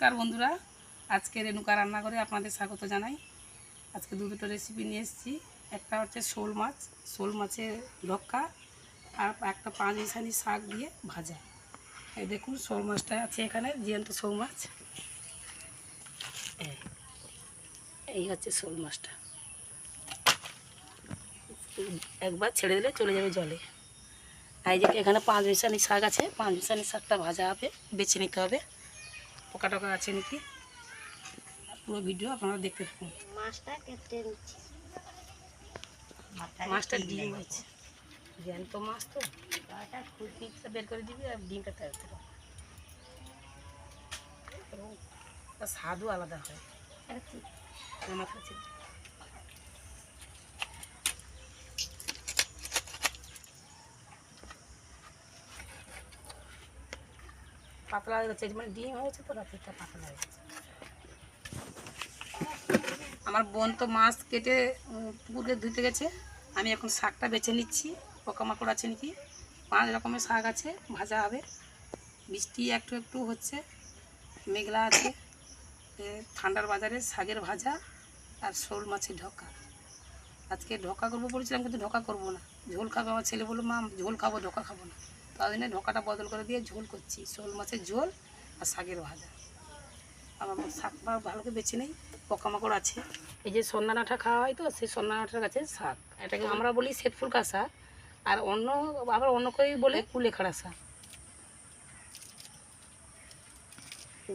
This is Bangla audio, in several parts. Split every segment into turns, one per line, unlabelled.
নমস্কার বন্ধুরা। আজকে রেণুকা রান্না করে আপনাদের স্বাগত জানাই। আজকে দু দুটো রেসিপি নিয়ে এসেছি। একটা হচ্ছে শোল মাছ শোল মাছের রক্ষা আর একটা পাঁচ মিশানি শাক দিয়ে ভাজা। এই দেখুন শোল মাছটা আছে এখানে জিয়ন্ত শোল মাছ। এই, হচ্ছে শোল মাছটা। একবার ছেড়ে দিলে চলে যাবে জলে। এই যে এখানে পাঁচ মিশানি শাক আছে পাঁচ মিশানি শাকটা ভাজা হবে বেছে নিতে হবে। পোকা টোকা আছে নাকি? পুরো ভিডিও আপনারা দেখতে থাকুন।
মাছটা কেটে নিচ্ছি।
মাছটা ডিম আছে। জ্যান্ত মাছ তো। বের করে দিবি আর ডিমটা তাড়াতে এবং স্বাদও আলাদা হয়। আমার কাছে পাতলা হয়ে গেছে মানে ডিম হয়েছে তো রাত্রিটা পাতলা হয়ে গেছে। আমার বোন তো মাছ কেটে উম, পুকুরে ধুতে গেছে। আমি এখন শাকটা বেছে নিচ্ছি। পোকামাকড় আছে নাকি? পাঁচ রকমের শাক আছে ভাজা হবে। বৃষ্টি একটু একটু হচ্ছে মেঘলা আছে। ঠান্ডার বাজারে শাকের ভাজা আর শোল মাছের ঢোকা। আজকে ঢোকা করব বলেছিলাম কিন্তু ঢোকা করব না। ঝোল খাবে আমার ছেলে বলল মা ঝোল খাব ঢোকা খাব না। তার জন্য ঢোকাটা বদল করে দিয়ে ঝোল করছি। শোল মাছের ঝোল আর শাকের ভাজা। আমার শাকটা ভালো করে বেছে নেই পোকামাকড় আছে। এই যে সন্নানাঠা খাওয়া হয় তো সেই সন্নানাঠার গাছের শাক। এটাকে আমরা বলি শ্বেতফুলকা শাক আর অন্য আবার অন্য কেউ বলে কুলেখাড়া শাক।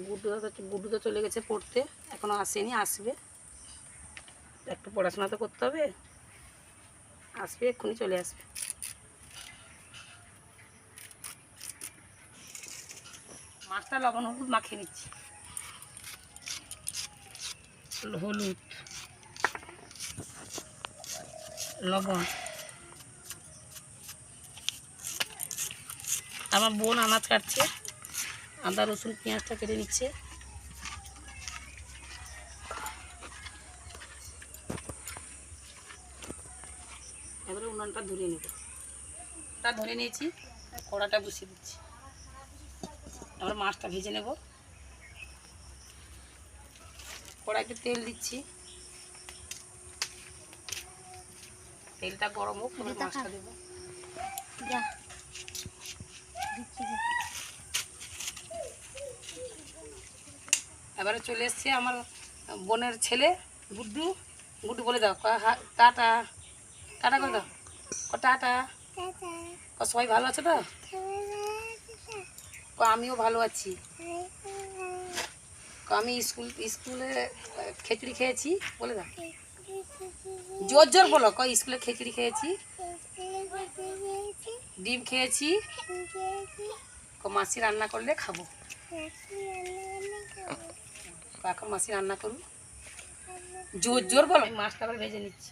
গুড্ডু গুড্ডু তো চলে গেছে পড়তে এখনও আসেনি আসবে। একটু পড়াশোনা তো করতে হবে। আসবে এক্ষুনি চলে আসবে। মাছটা লবণ হলুদ মাখিয়ে নিচ্ছি। হলুদ। লবণ। আমার বোন আনাজ কাটছে আদা রসুন পেঁয়াজটা কেটে নিচ্ছে। এবারে উনানটা ধরে নেব। তা ধরে নিয়েছি কড়াটা বসিয়ে দিচ্ছি। এবার মাছটা ভেজে নেব। কড়াইতে তেল দিচ্ছি। তেলটা গরম হোক মাছটা দেবো। এবারে চলে এসছে আমার বোনের ছেলে গুড্ডু। গুড্ডু বলে দাও টাটা। টাটা করে দাও। টাটা। সবাই ভালো আছে তো? ক আমিও ভালো আছি। ক আমি স্কুল স্কুলে খিচুড়ি খেয়েছি বলে দাও। জোর জোর বলো ক স্কুলে খিচুড়ি খেয়েছি? ডিম খেয়েছি। ক মাসি রান্না করলে খাব। এখন মাসি রান্না করুন। জোর জোর বলো। মাছটা আবার ভেজে নিচ্ছি।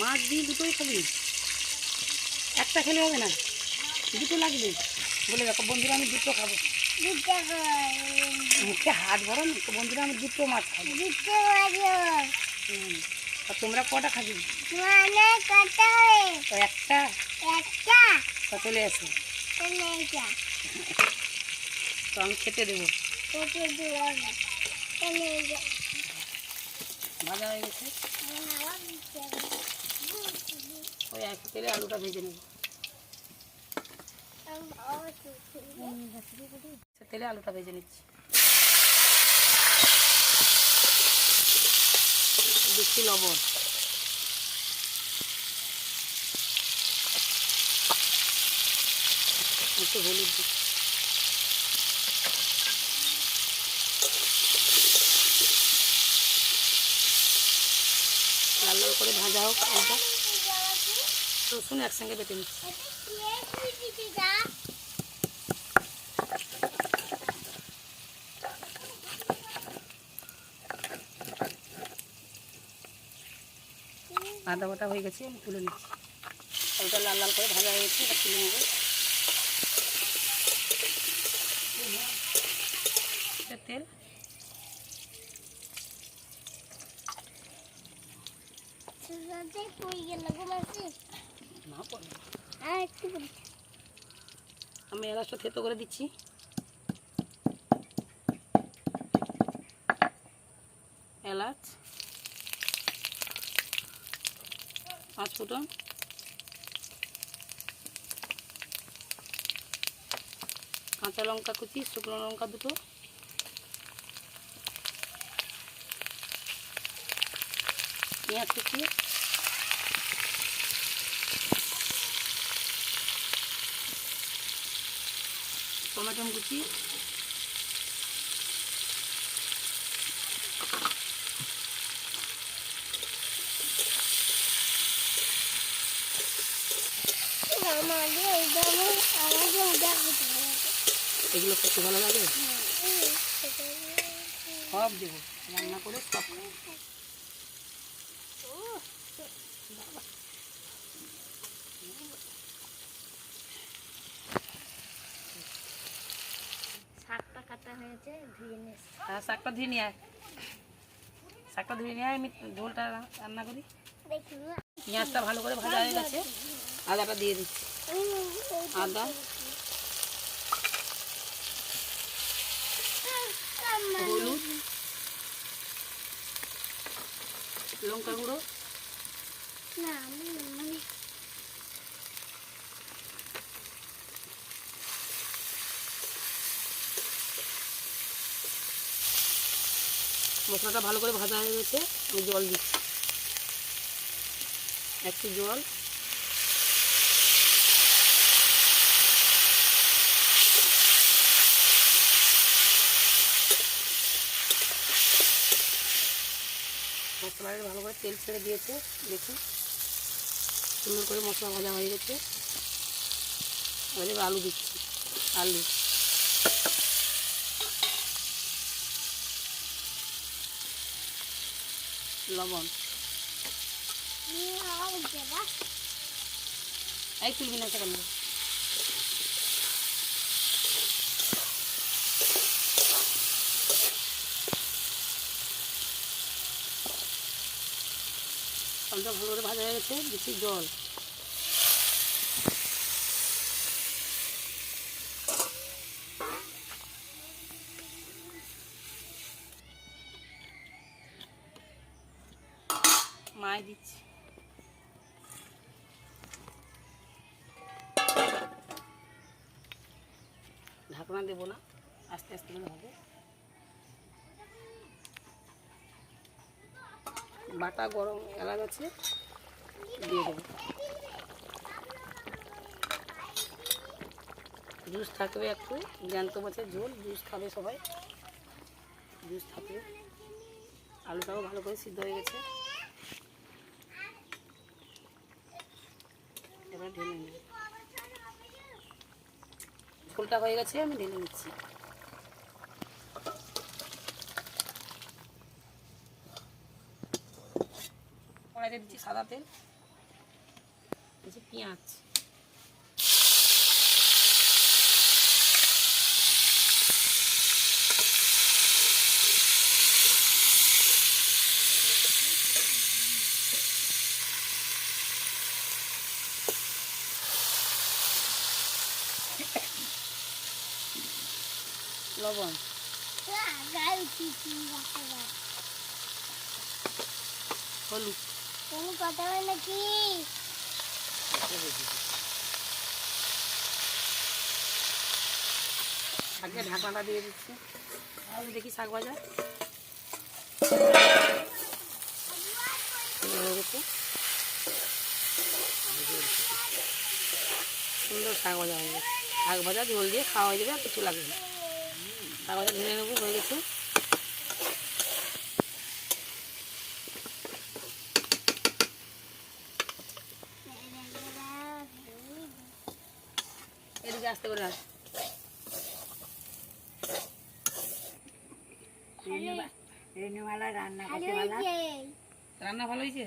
মাছ দিয়ে দুটোই খাবি। একটা খেলে হবে না? দুটো লাগবে। বলে দেখো বন্ধুরা আমি দুটো খাব। মুখে হাত ভরো না তো বন্ধুরা আমি দুটো মাছ খাব। আর তোমরা কটা খাবি? তো একটা? তো চলে আসো তো আমি খেতে দেবো। ভাজা হয়ে গেছে। ওই এক তেলে আলুটা ভেজে নেব তেলে আলুটা ভেজে নিচ্ছি। দিচ্ছি লবণ একটু হলুদ দিচ্ছি। করে ভাজা হোক একটা রসুন একসঙ্গে বেটে নিচ্ছি। আদা বাটা হয়ে গেছে, আমি তুলে নিচ্ছি। ওইটা লাল লাল করে ভাজা হয়ে গেছে তুলে নেব। আমি এলাচটা থেতো করে দিচ্ছি। এলাচ। পাঁচ ফুটন। কাঁচা লঙ্কা কুচি, শুকনো লঙ্কা দুটো। পেঁয়াজ কুচি। টমেটো কুচি। এগুলো খেতে ভালো লাগে? সব দেবো। রান্না করে সব খাব।
শাকটা কাটা হয়েছে ধুয়ে নিস
আর শাকটা ধুয়ে নিয়ে আয়। শাকটা ধুয়ে নিয়ে আয় আমি ঝোলটা রান্না করি। পেঁয়াজটা ভালো করে ভাজা হয়ে গেছে আদাটা দিয়ে দিচ্ছি। আদা। হলুদ। লঙ্কা গুঁড়ো।
না
মশলাটা ভালো করে ভাজা হয়ে গেছে, আমি জল দিচ্ছি। একটু জল। মশলাটা ভালো করে তেল ছেড়ে দিয়েছে, দেখুন। সুন্দর করে মশলা ভাজা হয়ে গেছে। আলু দিচ্ছি, আলু। লবণ। এই তুলবি না আলুটা ভালো করে ভাজা হয়ে গেছে বেশি জল। দেবো না। আস্তে আস্তে করে হবে। বাটা গরম এলাচ আছে, দিয়ে দেবো। জুস থাকবে একটু, জ্যান্ত মাছের ঝোল, জুস খাবে সবাই। জুস থাকবে। আলুটাও ভালো করে সিদ্ধ হয়ে গেছে। এবার ঢেলে নেব। ঝোলটা হয়ে গেছে আমি ঢেলে নিচ্ছি। কড়াইতে দিচ্ছি সাদা তেল দিচ্ছি পেঁয়াজ। লবণ। হলুদ।
তুমি কথা বলে নাকি
আগে ঢাকনাটা দিয়ে দিচ্ছি। আমি দেখি শাক ভাজা। সুন্দর শাক ভাজা গেছে। শাক ভাজা ঝোল দিয়ে খাওয়া হয়ে যাবে আর কিছু লাগবে না। ভাজা ঢেলে নেব হয়ে গেছে। এদিকে আসতে করে রান্না ভালো হয়েছে?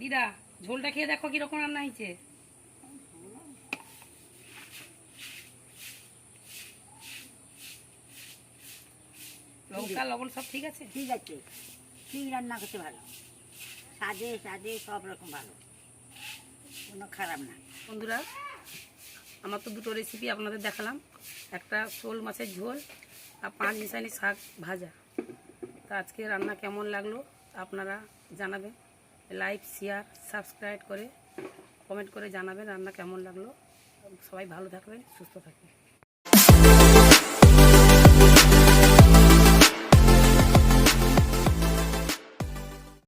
দিদা ঝোলটা খেয়ে দেখো কীরকম রান্না হয়েছে। লঙ্কা লবণ সব ঠিক আছে?
ঠিক আছে। ঠিক রান্না করতে ভালো। স্বাদে স্বাদে সব রকম ভালো। কোনো খারাপ না।
বন্ধুরা আমার তো দুটো রেসিপি আপনাদের দেখালাম। একটা শোল মাছের ঝোল আর পাঁচ মিশালি শাক ভাজা। তো আজকে রান্না কেমন লাগল আপনারা জানাবেন। লাইক শেয়ার সাবস্ক্রাইব করে কমেন্ট করে জানাবেন রান্না কেমন লাগল। সবাই ভালো থাকবেন সুস্থ থাকবেন।